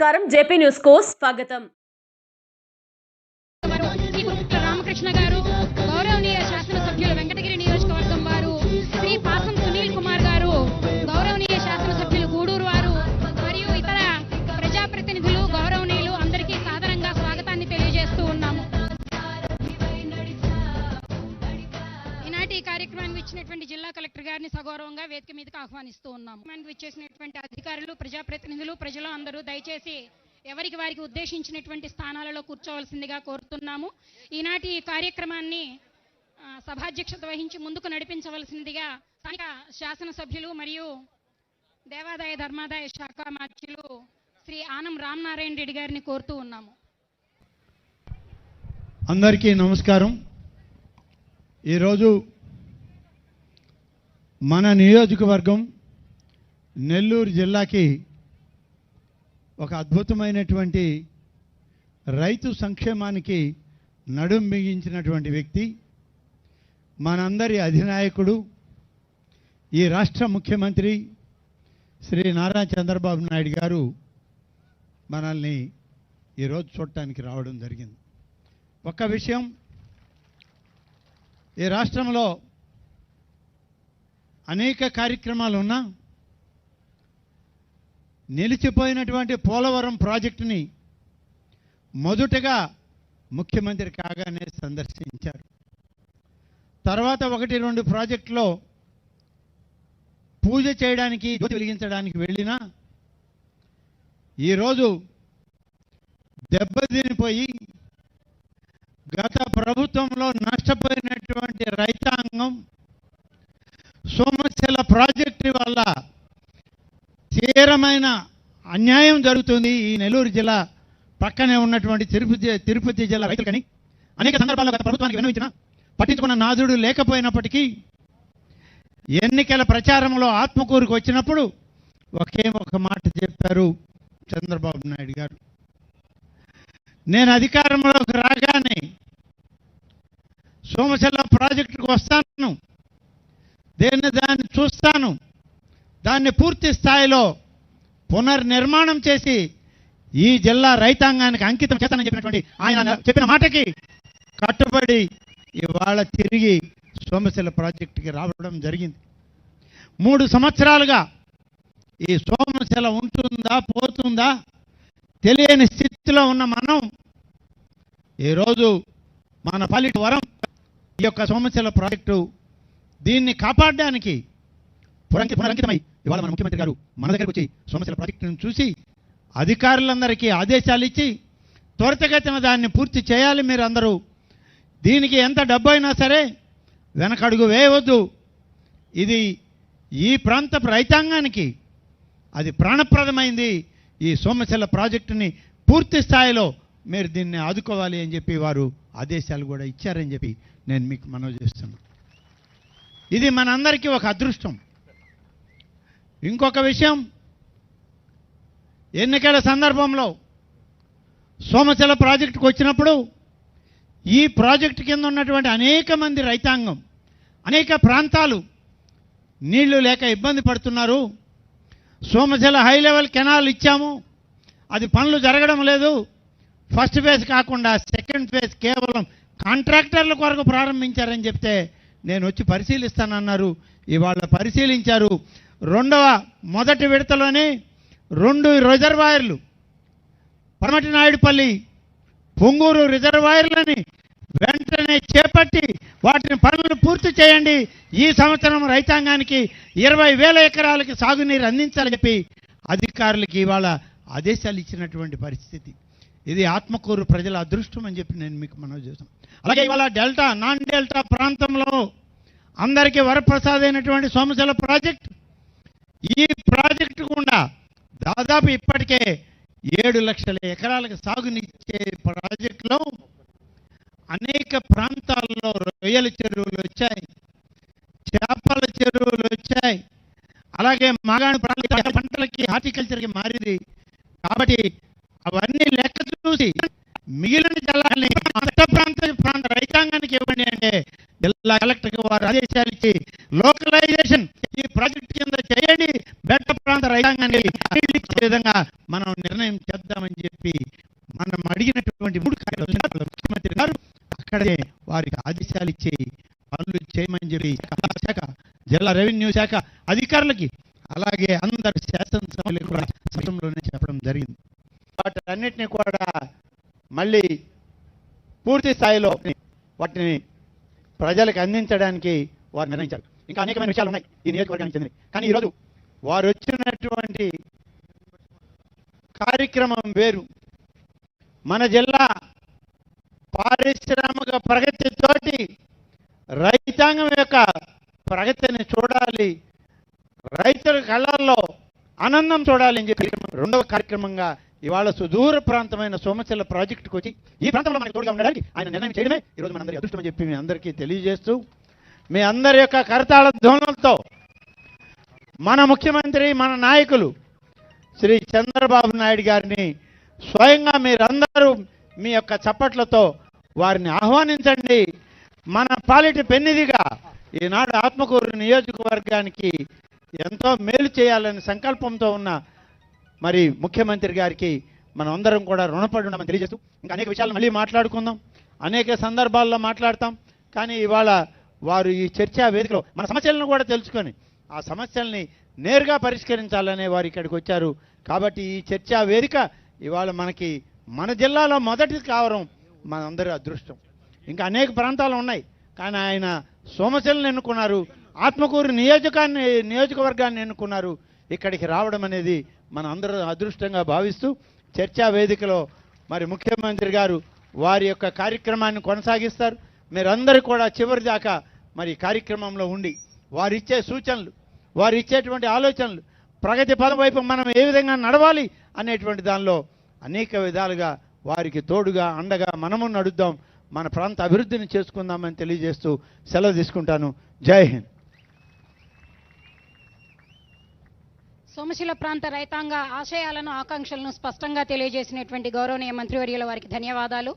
నమస్కారం. జేపీ న్యూస్కు స్వాగతం. రామకృష్ణ గారు ఈ కార్యక్రమానికి ఇచ్చినటువంటి జిల్లా కలెక్టర్ గారిని సగౌరవంగా వేదిక మీదకి ఆహ్వానిస్తూ ఉన్నాము. ఇచ్చేసినటువంటి అధికారులు ప్రజాప్రతినిధులు ప్రజలు అందరూ దయచేసి ఎవరికి వారికి ఉద్దేశించినటువంటి స్థానాలలో కూర్చోవలసిందిగా కోరుతున్నాము. ఈనాటి ఈ కార్యక్రమాన్ని సభాధ్యక్షత వహించి ముందుకు నడిపించవలసిందిగా స్థానిక శాసనసభ్యులు మరియు దేవాదాయ ధర్మాదాయ శాఖ మార్చులు శ్రీ ఆనం రామనారాయణ రెడ్డి గారిని కోరుతూ ఉన్నాము. అందరికీ నమస్కారం. ఈరోజు మన నియోజకవర్గం నెల్లూరు జిల్లాకి ఒక అద్భుతమైనటువంటి రైతు సంక్షేమానికి నడుం బిగించినటువంటి వ్యక్తి మనందరి అధినాయకుడు ఈ రాష్ట్ర ముఖ్యమంత్రి శ్రీ నారా చంద్రబాబు నాయుడు గారు మనల్ని ఈరోజు చూడటానికి రావడం జరిగింది. ఒక్క విషయం ఈ రాష్ట్రంలో అనేక కార్యక్రమాలు ఉన్నా నిలిచిపోయినటువంటి పోలవరం ప్రాజెక్టుని మొదటగా ముఖ్యమంత్రి కాగానే సందర్శించారు. తర్వాత ఒకటి రెండు ప్రాజెక్టులో పూజ చేయడానికి వెలిగించడానికి వెళ్ళినా ఈరోజు దెబ్బతినిపోయి గత ప్రభుత్వంలో నష్టపోయినటువంటి రైతాంగం సోమశిల ప్రాజెక్టు వల్ల తీవ్రమైన అన్యాయం జరుగుతుంది ఈ నెల్లూరు జిల్లా పక్కనే ఉన్నటువంటి తిరుపతి తిరుపతి జిల్లా రైతులకని. అనేక సందర్భాల్లో గత ప్రభుత్వానికి విన్నవించిన పట్టించుకున్న నాదుడు లేకపోయినప్పటికీ ఎన్నికల ప్రచారంలో ఆత్మకూరుకు వచ్చినప్పుడు ఒకే ఒక మాట చెప్పారు చంద్రబాబు నాయుడు గారు. నేను అధికారంలోకి రాగానే సోమశిల ప్రాజెక్టుకు వస్తాను దేన్ని దాన్ని చూస్తాను. దాన్ని పూర్తి స్థాయిలో పునర్నిర్మాణం చేసి ఈ జిల్లా రైతాంగానికి అంకితం చేస్తానని చెప్పినటువంటి ఆయన చెప్పిన మాటకి కట్టుబడి ఇవాళ తిరిగి సోమశిల ప్రాజెక్టుకి రావడం జరిగింది. మూడు సంవత్సరాలుగా ఈ సోమశిల ఉంటుందా పోతుందా తెలియని స్థితిలో ఉన్న మనం ఈరోజు మన పల్లెటి వరం ఈ యొక్క సోమశిల ప్రాజెక్టు దీన్ని కాపాడడానికి పురంకి పునరంకితమై ఇవాళ మన ముఖ్యమంత్రి గారు మన దగ్గరకు వచ్చి సోమశిల ప్రాజెక్టును చూసి అధికారులందరికీ ఆదేశాలు ఇచ్చి త్వరితగతిన దాన్ని పూర్తి చేయాలి మీరు అందరూ దీనికి ఎంత డబ్బు అయినా సరే వెనకడుగు వేయవద్దు. ఇది ఈ ప్రాంత రైతాంగానికి అది ప్రాణప్రదమైంది. ఈ సోమశిల ప్రాజెక్టుని పూర్తి స్థాయిలో మీరు దీన్ని ఆదుకోవాలి అని చెప్పి వారు ఆదేశాలు కూడా ఇచ్చారని చెప్పి నేను మీకు మనవి చేస్తున్నాను. ఇది మనందరికీ ఒక అదృష్టం. ఇంకొక విషయం ఎన్నికల సందర్భంలో సోమశిల ప్రాజెక్టుకు వచ్చినప్పుడు ఈ ప్రాజెక్టు కింద ఉన్నటువంటి అనేక మంది రైతాంగం అనేక ప్రాంతాలు నీళ్ళు లేక ఇబ్బంది పడుతున్నారు. సోమశిల హై లెవెల్ కెనాల్ ఇచ్చాము. అది పనులు జరగడం లేదు. ఫస్ట్ ఫేజ్ కాకుండా సెకండ్ ఫేజ్ కేవలం కాంట్రాక్టర్ల కొరకు ప్రారంభించారని చెప్తే నేను వచ్చి పరిశీలిస్తానన్నారు. ఇవాళ పరిశీలించారు. రెండవ మొదటి విడతలోనే రెండు రిజర్వాయర్లు. పరమటి నాయుడుపల్లి పొంగూరు రిజర్వాయర్లని వెంటనే చేపట్టి వాటిని పనులు పూర్తి చేయండి. ఈ సంవత్సరం రైతాంగానికి ఇరవై వేల ఎకరాలకి సాగునీరు అందించాలని చెప్పి అధికారులకి ఇవాళ ఆదేశాలు ఇచ్చినటువంటి పరిస్థితి. ఇది ఆత్మకూరు ప్రజల అదృష్టం అని చెప్పి నేను మీకు మనవి చేస్తాను అలాగే ఇవాళ డెల్టా నాన్ డెల్టా ప్రాంతంలో అందరికీ అయినటువంటి సోమశ్వర ప్రాజెక్ట్. ఈ ప్రాజెక్టు గుండా దాదాపు ఇప్పటికే ఏడు లక్షల ఎకరాలకు సాగునిచ్చే ప్రాజెక్టులో అనేక ప్రాంతాల్లో రొయ్యల చెరువులు వచ్చాయి చేపల చెరువులు వచ్చాయి అలాగే మాగాణి ప్రాంత పంటలకి హార్టికల్చర్కి మారింది కాబట్టి అవన్నీ లెక్క చూసి మిగిలిన జలాన్ని అంత ప్రాంత ప్రాంత రైతాంగానికి ఇవ్వండి అంటే జిల్లా కలెక్టర్కి వారు ఆదేశాలు ఇచ్చి లోకలైజేషన్ ఈ ప్రాజెక్ట్ కింద చేయండి బెట్ట ప్రాంత రైతాంగాన్ని ఇచ్చే విధంగా మనం నిర్ణయం చేద్దామని చెప్పి మనం అడిగినటువంటి మూడు కార్యాలయాలు ముఖ్యమంత్రి గారు అక్కడే వారికి ఆదేశాలు ఇచ్చి పనులు చేయమని చెప్పి శాఖ జిల్లా రెవెన్యూ శాఖ అధికారులకి అలాగే అందరు శాసనసభ్యులకు కూడా సమయంలోనే చెప్పడం జరిగింది. వాటన్నిటిని కూడా మళ్ళీ పూర్తి స్థాయిలో వాటిని ప్రజలకు అందించడానికి వారు నిర్ణయించారు. ఇంకా అనేకమైన విషయాలు ఉన్నాయి ఈ నియోజకవర్గానికి చెందినవి. కానీ ఈరోజు వారు వచ్చినటువంటి కార్యక్రమం వేరు. మన జిల్లా పారిశ్రామిక ప్రగతితోటి రైతాంగం యొక్క ప్రగతిని చూడాలి. రైతుల కళ్ళల్లో ఆనందం చూడాలి అని చెప్పి రెండవ కార్యక్రమంగా ఇవాళ సుదూర ప్రాంతమైన సోమశిల ప్రాజెక్టుకు వచ్చి ఈ ప్రాంతంలో మనకి తోడుగా ఉండడానికి ఆయన నిర్ణయం చేయడమే. ఈరోజు మనందరి అదృష్టం చెప్పి మీ అందరికీ తెలియజేస్తూ మీ అందరి యొక్క కరతాళ ధ్వనులతో మన ముఖ్యమంత్రి మన నాయకులు శ్రీ చంద్రబాబు నాయుడు గారిని స్వయంగా మీరందరూ మీ యొక్క చప్పట్లతో వారిని ఆహ్వానించండి. మన పాలిటి పెన్నిదిగా ఈనాడు ఆత్మకూరు నియోజకవర్గానికి ఎంతో మేలు చేయాలని సంకల్పంతో ఉన్న మరి ముఖ్యమంత్రి గారికి మనం అందరం కూడా రుణపడి ఉండమని తెలియజేస్తూ ఇంకా అనేక విషయాలు మళ్ళీ మాట్లాడుకుందాం. అనేక సందర్భాల్లో మాట్లాడతాం. కానీ ఇవాళ వారు ఈ చర్చా వేదికలో మన సమస్యలను కూడా తెలుసుకొని ఆ సమస్యల్ని నేరుగా పరిష్కరించాలనే వారు ఇక్కడికి వచ్చారు. కాబట్టి ఈ చర్చా వేదిక ఇవాళ మనకి మన జిల్లాలో మొదటిది కావడం మనందరి అదృష్టం. ఇంకా అనేక ప్రాంతాలు ఉన్నాయి. కానీ ఆయన సోమశిలను ఎన్నుకున్నారు. ఆత్మకూరు నియోజకాన్ని నియోజకవర్గాన్ని ఎన్నుకున్నారు. ఇక్కడికి రావడం అనేది మన అందరూ అదృష్టంగా భావిస్తూ చర్చా వేదికలో మరి ముఖ్యమంత్రి గారు వారి యొక్క కార్యక్రమాన్ని కొనసాగిస్తారు. మీరందరూ కూడా చివరి దాకా మరి కార్యక్రమంలో ఉండి వారిచ్చే సూచనలు వారు ఇచ్చేటువంటి ఆలోచనలు ప్రగతి పదం వైపు మనం ఏ విధంగా నడవాలి అనేటువంటి దానిలో అనేక విధాలుగా వారికి తోడుగా అండగా మనము నడుద్దాం. మన ప్రాంత అభివృద్ధిని చేసుకుందామని తెలియజేస్తూ సెలవు తీసుకుంటాను. జై హింద్. సోమశిల ప్రాంత రైతాంగ ఆశయాలను ఆకాంక్షలను స్పష్టంగా తెలియజేసినటువంటి గౌరవనీయ మంత్రివర్యుల వారికి ధన్యవాదాలు.